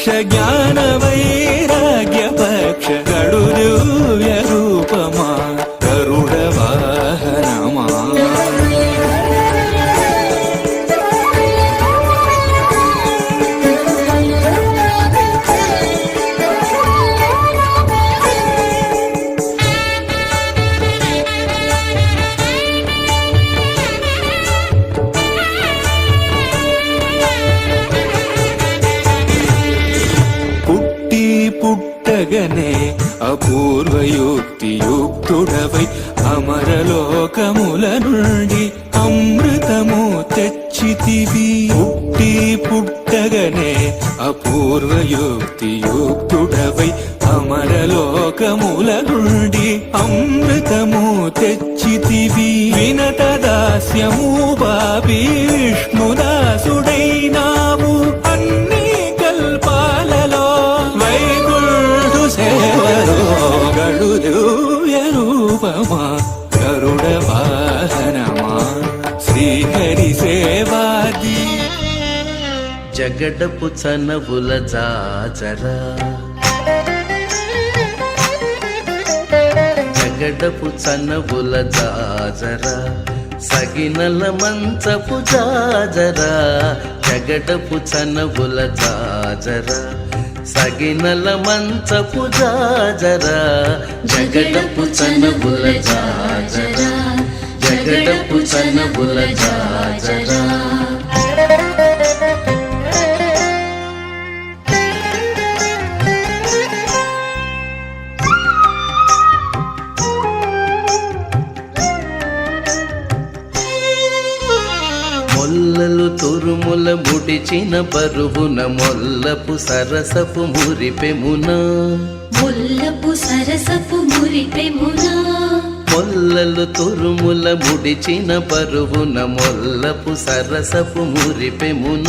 దీక్ష పుట్టగనే అపూర్వయుక్తి యుక్తుడవై అమరలోకముల నుండి అమృతము తెచ్చితివి. పుట్టి పుట్టగనే అపూర్వయుక్తి యుక్తుడవై అమరలోకముల నుండి అమృతము తెచ్చితివి. వినత దాస్యము బాబి గడపు చనవుల జాజరా. జగడపు చనవుల జాజరా. సగినల మంచపు జాజరా. జగడపు చనవుల జాజరా. సగినల మంచపు జాజరా. జగడపు చనవుల జాజరా. జగడపు చనవుల జాజరా. ముడిచిన బరువున మొల్లపు సరసపు మురిపెమున. ముల్లపు సరసపు మురిపెమునా. మొల్లలు తురుముల ముడిచిన బరువున మొల్లపు సరసపు మురిపెమున.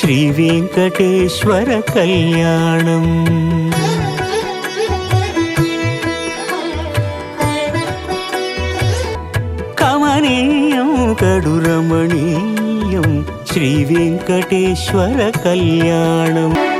శ్రీ వెంకటేశ్వర కళ్యాణం. కమనీయం కడు రమణీయం శ్రీ వెంకటేశ్వర కళ్యాణం.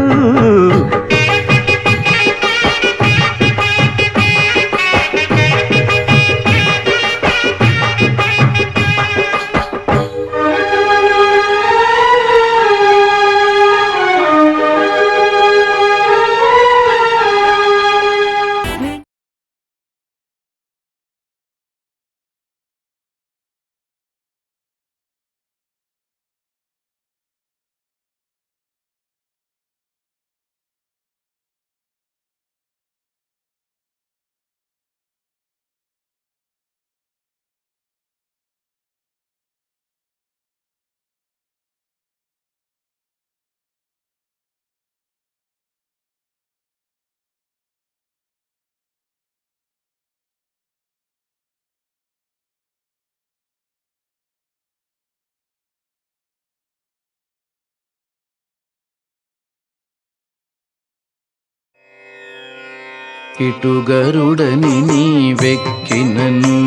కిటుగరుడని నీ వెక్కినను.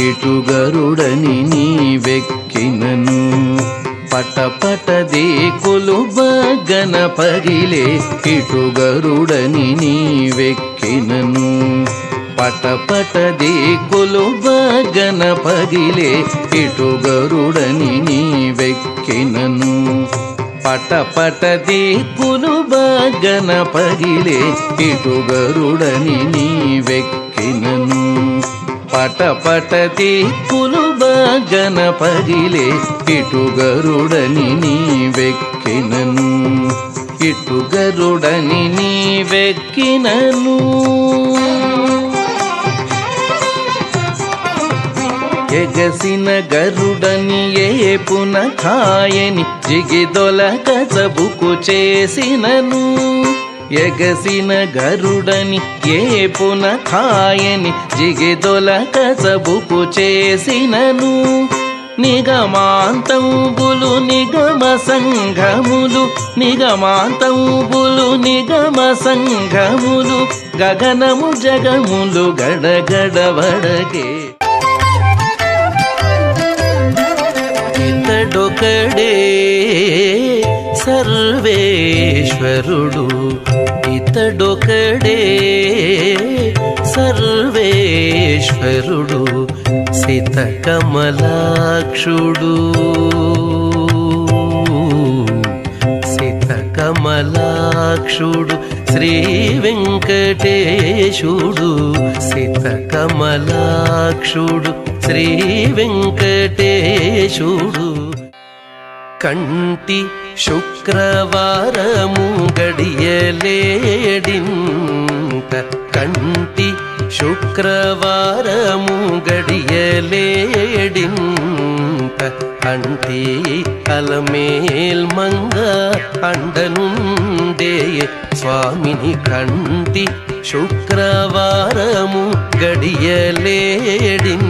ఇటుగరుడని నీ వెక్కినను. పట పట దేకులు బగన పగిలే ఇటుగరుడని నీ వెక్కినను. పట పట దీపులు బాగన పగిలే ఇటుగరుడని నీ వెక్కినను. పట పట దీపులు బాగన పగిలే ఇటుగరుడని నీవెక్కినను ఇటుగరుడని నీవెక్కినను ఎగసిన గరుడని ఏ పునఖాయని జిగిదొల కసబుకు చేసినను. ఎగసిన గరుడని ఏ పునఖాయని జిగిదొల కసబుకు చేసినను. నిగమాంతంబులు నిగమ సంఘములు నిగమాంతంబులు నిగమ సంఘములు గగనము జగములు గడగడవడగే ఇతడొకడే సర్వేశ్వరుడు ఇతడొకడే. సర్వేశ్వరుడు సితకమలాక్షుడు. సితకమలాక్షుడు శ్రీ వెంకటేశుడు. సితకమలాక్షుడు శ్రీ వెంకటేశుడు. కంటి శుక్రవారము గడియలేడింత కంటి శుక్రవారము గడియలేడింత అంటి అలమేల్ మంగ అండనుండే స్వామిని కంటి శుక్రవారము గడియలేడింత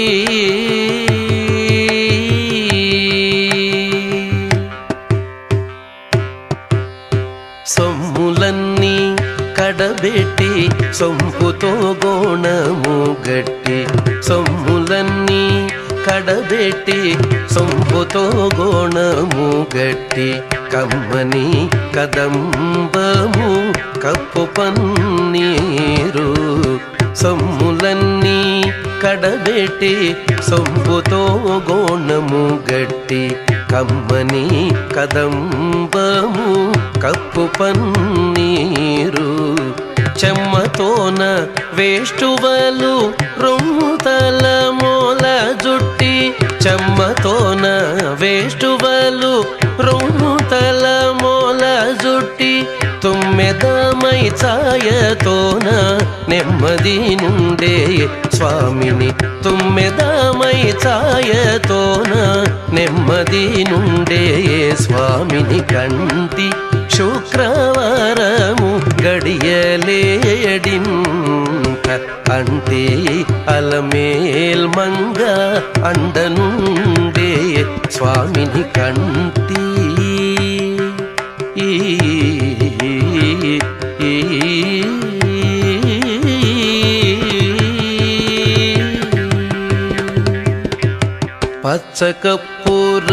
సొంపుతో గోణము గట్టి సొమ్ములన్నీ కడబెట్టి సొంపుతో గోణము గట్టి కమ్మని కదంబము కప్పు పన్నీరు సొమ్ములన్నీ కడబెట్టి సొంపుతో గోణము గట్టి కమ్మని కదంబము కప్పు పన్నీరు చెమ్మతోన వేష్టువలు రొమ్ముతల మూల జుట్టి చెమ్మతోన వేష్టువలు రొమ్ముతల మూల జుట్టి తుమ్మెదమై ఛాయతోన నెమ్మది నుండే స్వామిని. తుమ్మెదమై ఛాయతోన నెమ్మది నుండే స్వామిని కంటి శుక్రవారం గడియలేడింత అంటే అలమేల్ మంగ అండనుండే స్వామిని కంటి ఈ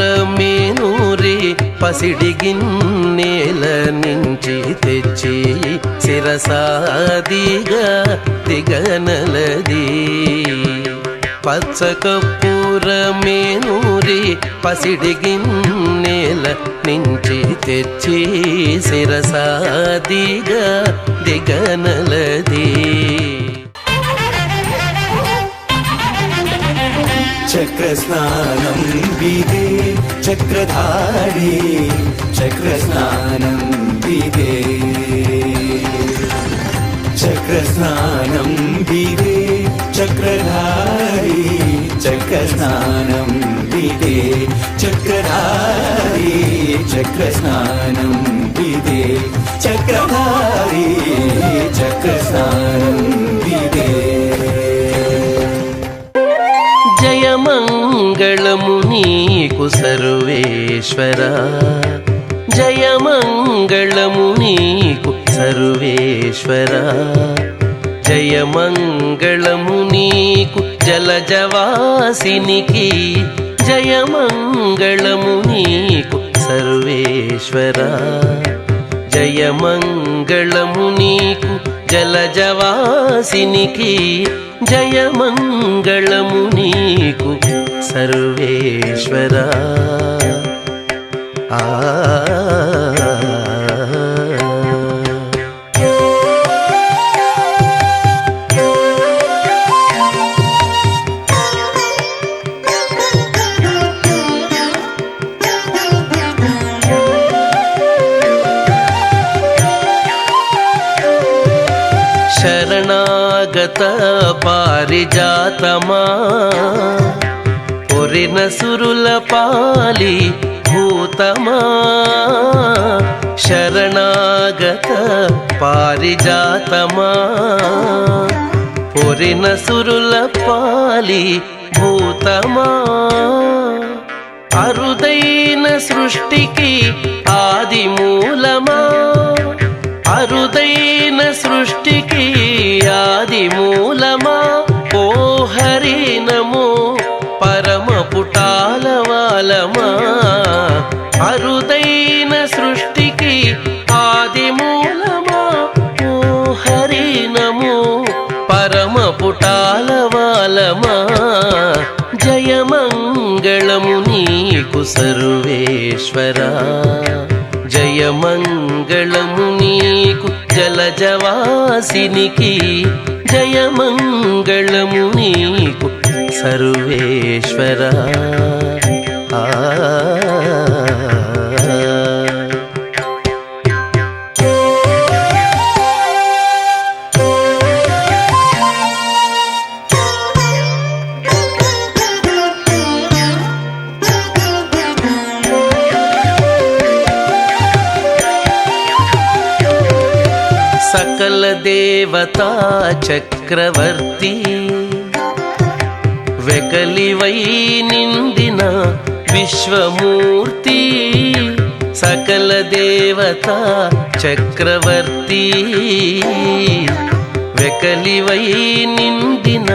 పచ్చకప్పురమేనూరి పసిడి గిన్నెల నుంచి తెచ్చి శిరసాదిగా దిగనలది. పచ్చకప్పురమేనూరి పసిడి గిన్నెల నుంచి తెచ్చి శిరసాదిగా దిగనలది. చక్రస్నానం విదే చక్రధారి చక్రస్నానం విదే. చక్రస్నానం విదే. చక్రధారి చక్రస్నానం విదే. చక్రధారి చక్రస్నానం విదే. చక్రధారి చక్రస్నానం నీకు సర్వేశ్వర. జయమంగళము నీకు సర్వేశ్వర. జయమంగళము నీకు జలజవాసినికి జయమంగళము నీకు సర్వేశ్వర. జయమంగళము నీకు జలజవాసినికి జయమంగళము నీకు సర్వేశ్వరా. ఆ. శరణాగత పారిజాతమా? పొరిన సురుల పాలి భూతమా. శరణాగత పారిజాతమా. పొరిన సురుల పాలి భూతమా. అరుదైన సృష్టికి ఆది మూలమా. అరుదైన సృష్టికి ఆది మూలమా. ఓ హరి నమో పరమ పుటాల వాలమా? అరుదైన సృష్టికి ఆది మూలమా? ఓ హరి నమో పరమ పుటాల వాలమా? జయమంగళము నీకు సర్వేశ్వరా. జయమంగళము నీకు జలజవాసినికి జయమంగళము నీకు సర్వేశ్వర. సకల దేవతా చక్రవర్తి వెకలివై నిండిన విశ్వమూర్తి సకల దేవత చక్రవర్తి. వెకలివై నిండిన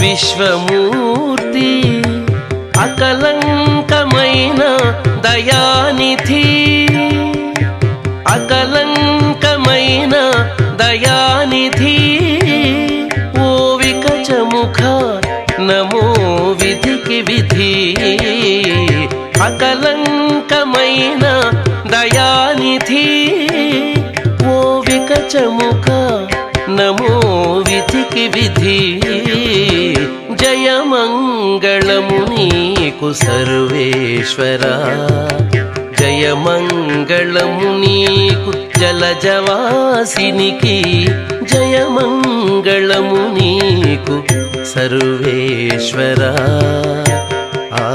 విశ్వమూర్తి అకలంకమైన దయానిధి. అకలంకమైన దయానిధి ఓ వికచముఖ నమో విధికి విధి. అకలంకమైన దయానిధి. ఓ వికచముఖ నమో విధికి విధి. జయమంగళము నీకు సర్వేశ్వరా. జయమంగళము నీకు జలజవాసినికి జయమంగళము నీకు సర్వేశ్వరా. ఆ